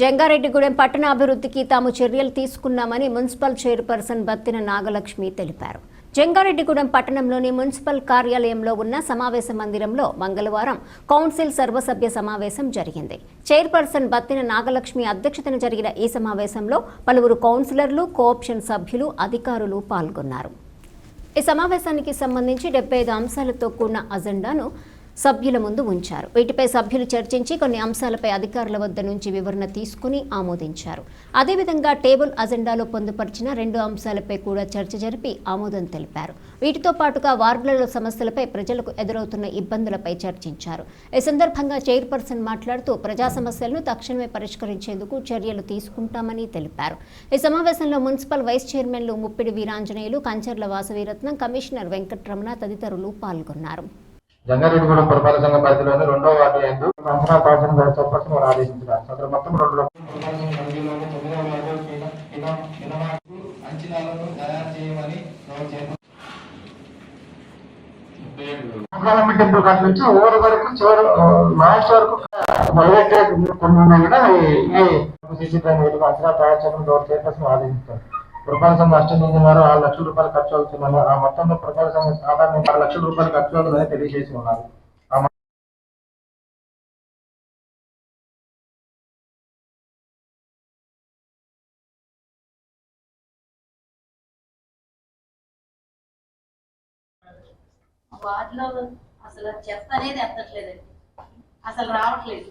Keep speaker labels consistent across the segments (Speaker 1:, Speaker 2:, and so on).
Speaker 1: జంగారెడ్డిగూడెం పట్టణ అభివృద్ధికి తాము చర్యలు తీసుకున్నామని మున్సిపల్ చైర్పర్సన్ బత్తిన నాగలక్ష్మి తెలిపారు. జంగారెడ్డిగూడెం పట్టణంలోని మున్సిపల్ కార్యాలయంలో ఉన్న సమావేశ మందిరంలో మంగళవారం కౌన్సిల్ సర్వసభ్య సమావేశం జరిగింది. చైర్పర్సన్ బత్తిన నాగలక్ష్మి అధ్యక్షతన జరిగిన ఈ సమావేశంలో పలువురు కౌన్సిలర్లు కోఆప్షన్ సభ్యులు అధికారులు పాల్గొన్నారు. ఈ సమావేశానికి సంబంధించి డెబ్బై ఐదు అంశాలతో కూడిన అజెండాను సభ్యుల ముందు ఉంచారు. వీటిపై సభ్యులు చర్చించి కొన్ని అంశాలపై అధికారుల వద్ద నుంచి వివరణ తీసుకుని ఆమోదించారు. అదేవిధంగా టేబుల్ అజెండాలో పొందుపరిచిన రెండు అంశాలపై కూడా చర్చ జరిపి ఆమోదం తెలిపారు. వీటితో పాటుగా వార్డులలో సమస్యలపై ప్రజలకు ఎదురవుతున్న ఇబ్బందులపై చర్చించారు. ఈ సందర్భంగా చైర్పర్సన్ మాట్లాడుతూ ప్రజా సమస్యలను తక్షణమే పరిష్కరించేందుకు చర్యలు తీసుకుంటామని తెలిపారు. ఈ సమావేశంలో మున్సిపల్ వైస్ చైర్మన్లు ముప్పిడి వీరాంజనేయులు కంచర్ల వాసవీరత్నం కమిషనర్ వెంకట్రమణ తదితరులు పాల్గొన్నారు.
Speaker 2: జంగారెడ్డిగూడెం పురపాలక సంఘ పరిధిలోని రెండో వార్డు ఎందు అంచనా గారి చొప్పట్లు వారు ఆదేశించారు అక్కడ మొత్తం రెండు లక్షల
Speaker 3: అంచనాలను తయారు చేయమని
Speaker 2: మంగళమ్మ టెంపుల్ కాడ నుంచి ఊరు వరకు చివరి లాస్ట్ వరకు మొదలెట్టే కొన్ని ఉన్నాయి కూడా ఈ సీసీ కెమెరాలు అంచనా తయారు చేయడం డోర్ చైర్పర్సన్ ఆదేశించారు పురపాలక సంఘం అష్టం వారు ఆరు లక్షల రూపాయలు ఖర్చు అవుతుందని ఆ మొత్తంలో పురపాలక సంఘం సాధారణ ఆరు లక్షల రూపాయలు ఖర్చు అవుతుందని తెలియజేసి ఉన్నారు.
Speaker 4: వాటిలో అసలు చెత్త అనేది ఎత్తట్లేదండి. అసలు రావట్లేదు.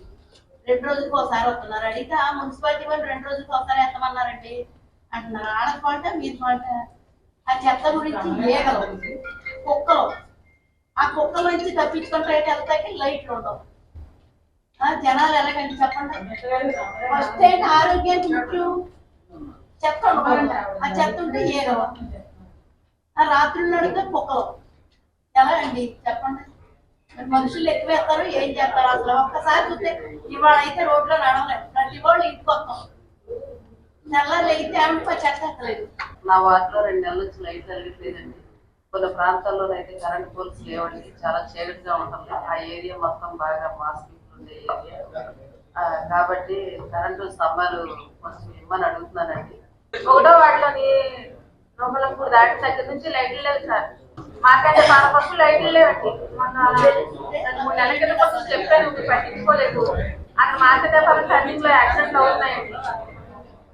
Speaker 4: రెండు రోజులకు ఒకసారి వస్తున్నారు. అడిగితే ఆ మున్సిపాలిటీ వాళ్ళు రెండు రోజులకు ఒకసారి ఎత్తమన్నారండి. అంటున్నారు ఆడ ఫాల్ట మీరు ఫాల్ట ఆ చెత్త గురించి ఏగలు కుక్కలు. ఆ కుక్కల నుంచి తప్పించుకుంటే వెళ్తాకి లైట్లు ఉండవు. ఆ జనాలు ఎలాగండి చెప్పండి? ఫస్ట్ ఏంటి ఆరోగ్యానికి ముఖ్యం చెత్త ఉండకూడదు ఆ చెత్త ఉంటే ఏగవ ఆ రాత్రులు అడిగితే కుక్కలు. ఎలా అండి చెప్పండి మనుషులు ఎక్కువ వేస్తారు ఏం చేస్తారు? అసలు ఒక్కసారి చూస్తే ఇవాళ అయితే రోడ్లో నడవలేదు ప్రతి వాళ్ళు ఇంటికి వస్తాం. నెల అయితే ఆమె చెత్త
Speaker 5: నా వార్డులో రెండు నెలల నుంచి లైట్ జరగట్లేదండి కొన్ని ప్రాంతాల్లో అయితే కరెంట్ పోల్స్ లేవండి. చాలా చీకటిగా ఉంటుంది. ఆ ఏరియా మొత్తం బాగా మాస్క్ ఉండే ఏరియా. కాబట్టి కరెంటు స్తంభాలు కొంచెం ఇమ్మని అడుగుతున్నానండి.
Speaker 6: ఒకటో వాటిలోని నోకలంపూర్ దాటి దగ్గర నుంచి లైట్లు లేవు సార్. మాకంటే మన పక్కన లైట్లు లేవండి. మొన్న మూడు నెలల కింద కోసం చెప్పాను పట్టించుకోలేదు. అక్కడ మార్కెట్ వ్యాపారం టర్నింగ్లో యాక్సిడెంట్ అవుతున్నాయండి.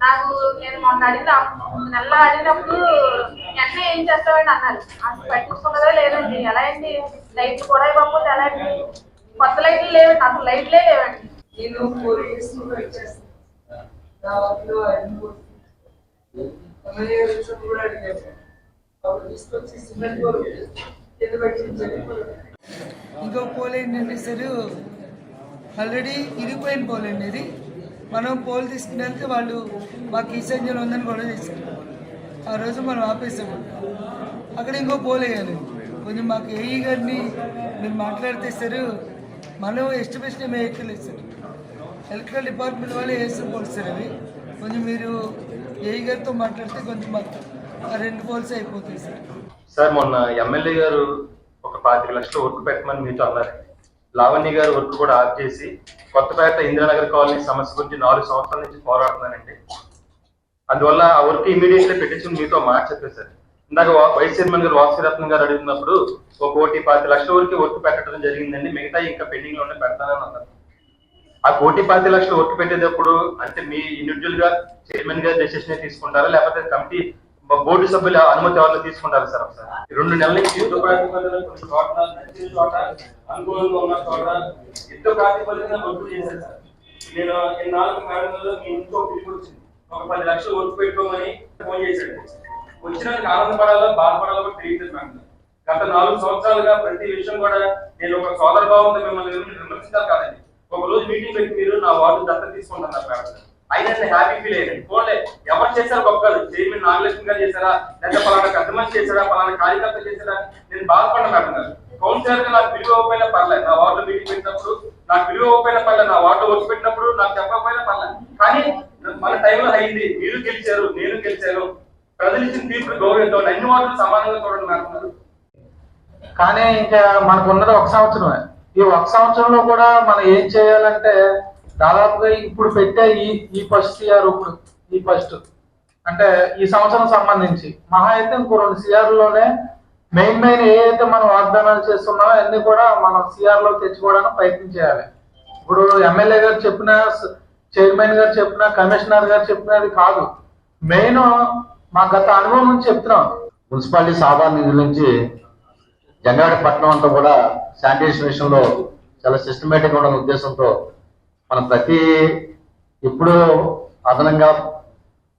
Speaker 6: నాకు నేను మొన్న అడిగిన నెలలు అడిగినప్పుడు వెంటనే ఏం చేస్తామండి అన్నారు. అసలు పట్టించుకున్నదే లేదండి. ఎలా అండి? లైట్లు కూడా ఇవ్వకపోతే ఎలా అండి? కొత్త లైట్లు లేవండి అసలు లైట్లే లేవండి.
Speaker 7: నేను ఫోర్ ఇయర్స్ కూడా అడిగాను అప్పుడు తీసుకొచ్చి సిమెంట్ ఇంకో పోల్ ఏంటంటే సార్ ఆల్రెడీ ఇరిగిపోయిన పోల్ అండి ఇది మనం పోల్ తీసుకుని వెళ్తే వాళ్ళు మాకు ఈ సంజలు ఉందని గొడవ చేశారు. ఆ రోజు మనం ఆపేసాము అక్కడ ఇంకో పోల్ వేయాలి. కొంచెం మాకు ఏఈ గారిని మీరు మాట్లాడితే సార్ మనం ఎస్టిమేషన్ ఏమి వేయట్లేదు సార్. ఎలక్ట్రికల్ డిపార్ట్మెంట్ వాళ్ళు వేసిన పోల్స్ సార్ అవి. కొంచెం మీరు ఏఈ గారితో మాట్లాడితే కొంచెం మాకు ఆ రెండు పోల్స్ అయిపోతాయి సార్.
Speaker 2: సార్ మొన్న ఎమ్మెల్యే గారు ఒక పాతిక లక్షలు ఓట్లు పెట్టమని మీతో అన్నారు. లావణ్య గారు వర్క్ కూడా ఆఫ్ చేసి కొత్తపేట ఇందిరానగర్ కాలనీ సమస్య గురించి నాలుగు సంవత్సరాల నుంచి పోరాడుతున్నానండి. అందువల్ల ఆ వర్క్ ఇమీడియట్గా పెట్టించుకుని మీతో మాట చెప్పారు సార్. ఇందాక వైస్ చైర్మన్ గారు వాసురత్నం గారు అడిగినప్పుడు ఒక కోటి పాతి లక్షల వరకు వర్క్ పెట్టడం జరిగిందండి. మిగతా ఇంకా పెండింగ్లోనే పెడతానని అన్నారు. ఆ కోటి పాతి లక్షలు వర్క్ పెట్టేటప్పుడు అంటే మీ ఇండివిజువల్గా చైర్మన్ గారు డెసిషన్ తీసుకుంటారా? లేకపోతే కమిటీ బోర్డు సభ్యుల అనుమతి వాళ్ళు తీసుకుంటారు సార్ ఒకసారి? రెండు నెలల నుంచి యుద్ధ ప్రాతిపదికన కొన్ని చోట్ల నచ్చిన చోట అనుకూలంగా ఉన్న చోట యుద్ధ ప్రాతిపదికన వర్క్ చేశారు సార్. నేను నాలుగు మేడంలో మీ ఇంట్లో ఒక పది లక్షలు వర్క్ పెట్టుకోమని ఫోన్ చేశాడు. వచ్చినందుకు ఆనందపడాలో బాధపడాలో కూడా తెలియదు మేడం. గత నాలుగు సంవత్సరాలుగా ప్రతి విషయం కూడా నేను ఒక సోదర భావంతో మిమ్మల్ని విమర్శించాలి కాదండి. ఒక రోజు మీటింగ్ పెట్టి మీరు నా వార్డు దత్త తీసుకుంటాను మేడం. అయినా హ్యాపీ ఫీల్ అయ్యాను ఫోన్లే. ఎవరు చేశారు గొప్పలు? చైర్మన్ నాగలక్ష్మి గారు చేశారా? లేదా పలానా పెద్ద మనిషి చేశారా? పలానా కార్యకర్త చేశారా? నేను బాధపడ్డా మేడం కౌన్సిలర్గా నాకు విలువ అవ్వకపోయినా పర్లేదు. నా వార్డు మీటింగ్ పెట్టినప్పుడు నాకు విలువ అవ్వకపోయినా పర్లేదు. నా వార్డు వచ్చి పెట్టినప్పుడు నాకు చెప్పకపోయినా పర్లేదు. కానీ మన టైంలో అయింది. మీరు గెలిచారు నేను గెలిచాను. ప్రజలు ఇచ్చిన తీర్పు గౌరవించండి అన్ని వార్డులు సమానంగా చూడండి మేడం కానీ ఇంకా మనకు ఉన్నది ఒక సంవత్సరమే. ఈ ఒక సంవత్సరంలో కూడా మనం ఏం చేయాలంటే
Speaker 8: దాదాపుగా ఇప్పుడు పెట్టే ఈ ఈ ఫస్ట్ సిఆర్ ఇప్పుడు ఈ ఫస్ట్. అంటే ఈ సంవత్సరం సంబంధించి. మహా అయితే ఇంకో రెండు సిఆర్లోనే మెయిన్ మెయిన్ ఏ అయితే మనం వాగ్దానాలు చేస్తున్నామో అన్ని కూడా మనం సిఆర్లో తెచ్చుకోవడానికి ప్రయత్నం చేయాలి. ఇప్పుడు ఎమ్మెల్యే గారు చెప్పిన చైర్మన్ గారు చెప్పిన కమిషనర్ గారు చెప్పినది కాదు. మెయిన్ మా గత అనుభవం నుంచి చెప్తున్నాం.
Speaker 9: మున్సిపాలిటీ సాధారణ నిధుల నుంచి జంగాడపట్నం అంతా కూడా శానిటేషన్ విషయంలో చాలా సిస్టమేటిక్గా ఉన్న ఉద్దేశంతో మనం ప్రతి ఇప్పుడు అదనంగా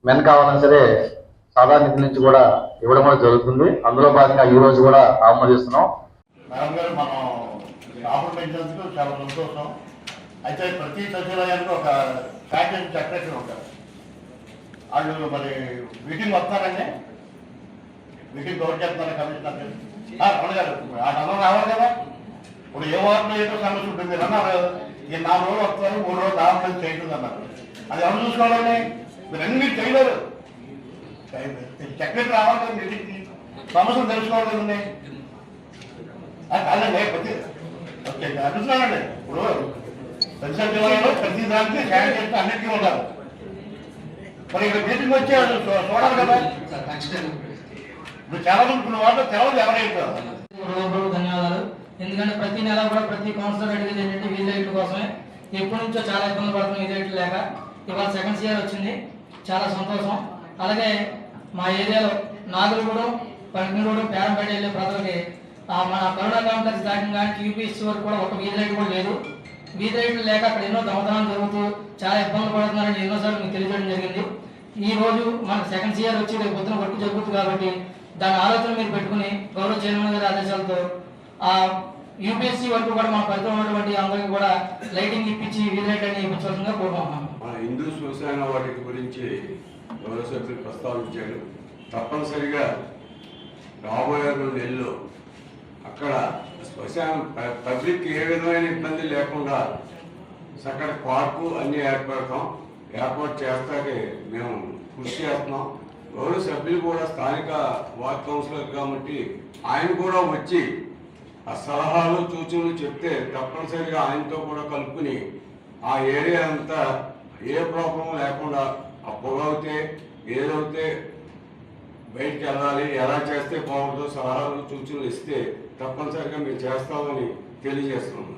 Speaker 9: మెన్ కావాలన్నా సరే సాధారణ నిధుల నుంచి కూడా ఇవ్వడం కూడా జరుగుతుంది. అందులో భాగంగా ఈ రోజు కూడా ఆమోదిస్తున్నాం.
Speaker 10: మేడం గారు మనం ఆఫర్ పెంచినందుకు చాలా సంతోషం. అయితే ప్రతి సచివాలయానికి ఒక ప్యాకేజ్ సెక్రటరీ ఉంటారు వాళ్ళు మరి మీటింగ్ వస్తారండి. మీటింగ్ ఎవరు చేస్తున్నారు కమిషనర్ ఆ, రమణ గారు ఆ అన్నం రావాలి కదా? ఇప్పుడు ఏ వార్డులో ఏదో సమస్య ఉంటుంది రన్నారు కదా, ఈ నాలుగు రోజులు వస్తారు మూడు రోజులు రావడం చేయట్లేదు అన్నారు. అది ఎవరు చూసుకోవాలండి మీరు అన్ని చేయలేరు సెక్రటరీ రావాలి కదా మీటింగ్కి సమస్యలు తెలుసుకోవాలి కదండి. ఆ, కాదండి ప్రతి ఓకే ఇప్పుడు ప్రతి జిల్లాలో ప్రతి దానికి శాండ్ చేస్తే అన్నిటికీ ఉండాలి. మరి ఇక్కడ మీటింగ్ వచ్చి చూ- చూడాలి కదా. ఇప్పుడు చాలా మంది కొన్ని వాళ్ళు తెలవదు ఎవరైతే
Speaker 3: ధన్యవాదాలు. ఎందుకంటే ప్రతి నెల కూడా ప్రతి కౌన్సిలర్ అడిగేది ఏంటంటే వీధి లైట్ల కోసమే. ఎప్పటి నుంచో చాలా ఇబ్బంది పడుతున్నాం వీధి లైట్లు లేక. ఇవాళ సెకండ్ ఇయర్ వచ్చింది. చాలా సంతోషం. అలాగే మా ఏరియాలో నాగులగూడెం పంకినగూడెం పేరంపేట వెళ్ళే ప్రజలకి మన కరోనా కాంప్లెక్స్ దాటిన కానీ వరకు కూడా ఒక వీధి లైట్ కూడా లేదు. వీధి లైట్లు లేక అక్కడ ఎన్నో దొంగతనాలు జరుగుతూ చాలా ఇబ్బందులు పడుతున్నారని ఎన్నోసార్లు మీకు తెలియజేయడం జరిగింది. ఈ రోజు మన సెకండ్ ఇయర్ వచ్చి రేపు పొద్దున వర్క్ జరుగుతుంది కాబట్టి దాని ఆలోచన మీరు పెట్టుకుని గౌరవ చైర్మన్ గారి ఆదేశాలతో యూపీఎస్సీ వరకు కూడా మా పరిధిలో ఉన్నటువంటి అందరికి కూడా లైటింగ్ ఇప్పించి వీధి అని ఇప్పించవలసిందిగా కోరుకుంటున్నాం
Speaker 11: మన హిందూ శ్మశాన వాటి గురించి గౌరవ సభ్యులు ప్రస్తావించారు? తప్పనిసరిగా రాబోయే రెండు నెలలు అక్కడ శ్మశానం పబ్లిక్ ఏ విధమైన ఇబ్బంది లేకుండా సక్కడ పార్కు అన్ని ఏర్పడతాం. ఏర్పాటు చేస్తాకే మేము కృషి చేస్తున్నాం. గౌరవ సభ్యులు కూడా స్థానిక వార్డ్ కౌన్సిలర్ కాబట్టి ఆయన కూడా వచ్చి ఆ సలహాలు సూచనలు చెప్తే తప్పనిసరిగా ఆయనతో కూడా కలుపుకుని ఆ ఏరియా అంతా ఏ ప్రాబ్లం లేకుండా ఆ పొగవుతే ఏదైతే బయటికి వెళ్ళాలి ఎలా చేస్తే బాగుంటుందో సలహాలు సూచనలు ఇస్తే తప్పనిసరిగా మేము చేస్తామని తెలియజేస్తున్నాం.